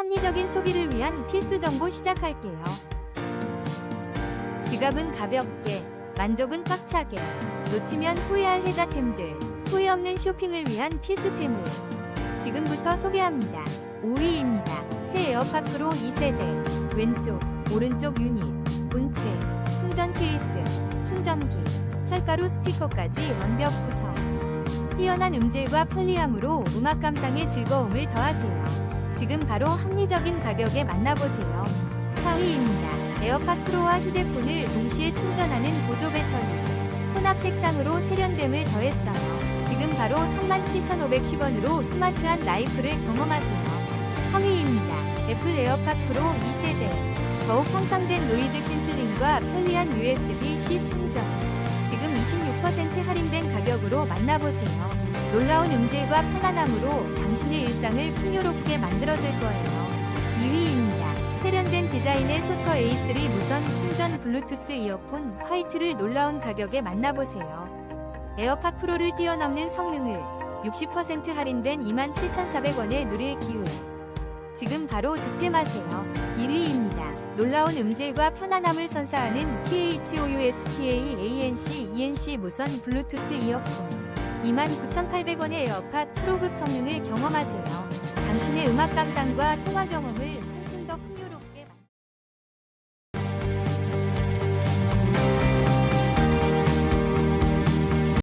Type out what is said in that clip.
합리적인 소비를 위한 필수 정보 시작할게요. 지갑은 가볍게, 만족은 꽉차게, 놓치면 후회할 혜자템들, 후회 없는 쇼핑을 위한 필수템을 지금부터 소개합니다. 5위입니다. 새 에어팟 프로 2세대, 왼쪽, 오른쪽 유닛, 본체, 충전 케이스, 충전기, 철가루 스티커까지 완벽 구성. 뛰어난 음질과 편리함으로 음악 감상의 즐거움을 더하세요. 지금 바로 합리적인 가격에 만나보세요. 4위입니다. 에어팟 프로와 휴대폰을 동시에 충전하는 보조 배터리. 혼합 색상으로 세련됨을 더했어요. 지금 바로 37,510원으로 스마트한 라이프를 경험하세요. 3위입니다. 애플 에어팟 프로 2세대. 더욱 향상된 노이즈 캔슬링과 편리한 USB-C 충전. 지금 26% 할인된 가격으로 만나보세요. 놀라운 음질과 편안함으로 당신의 일상을 풍요롭게 만들어줄 거예요. 2위입니다. 세련된 디자인의 소터 A3 무선 충전 블루투스 이어폰 화이트를 놀라운 가격에 만나보세요. 에어팟 프로를 뛰어넘는 성능을 60% 할인된 27,400원에 누릴 기회. 지금 바로 득템하세요. 1위입니다. 놀라운 음질과 편안함을 선사하는 THOUSPA ANC ENC 무선 블루투스 이어폰. 29,800원의 에어팟 프로급 성능을 경험하세요. 당신의 음악 감상과 통화 경험을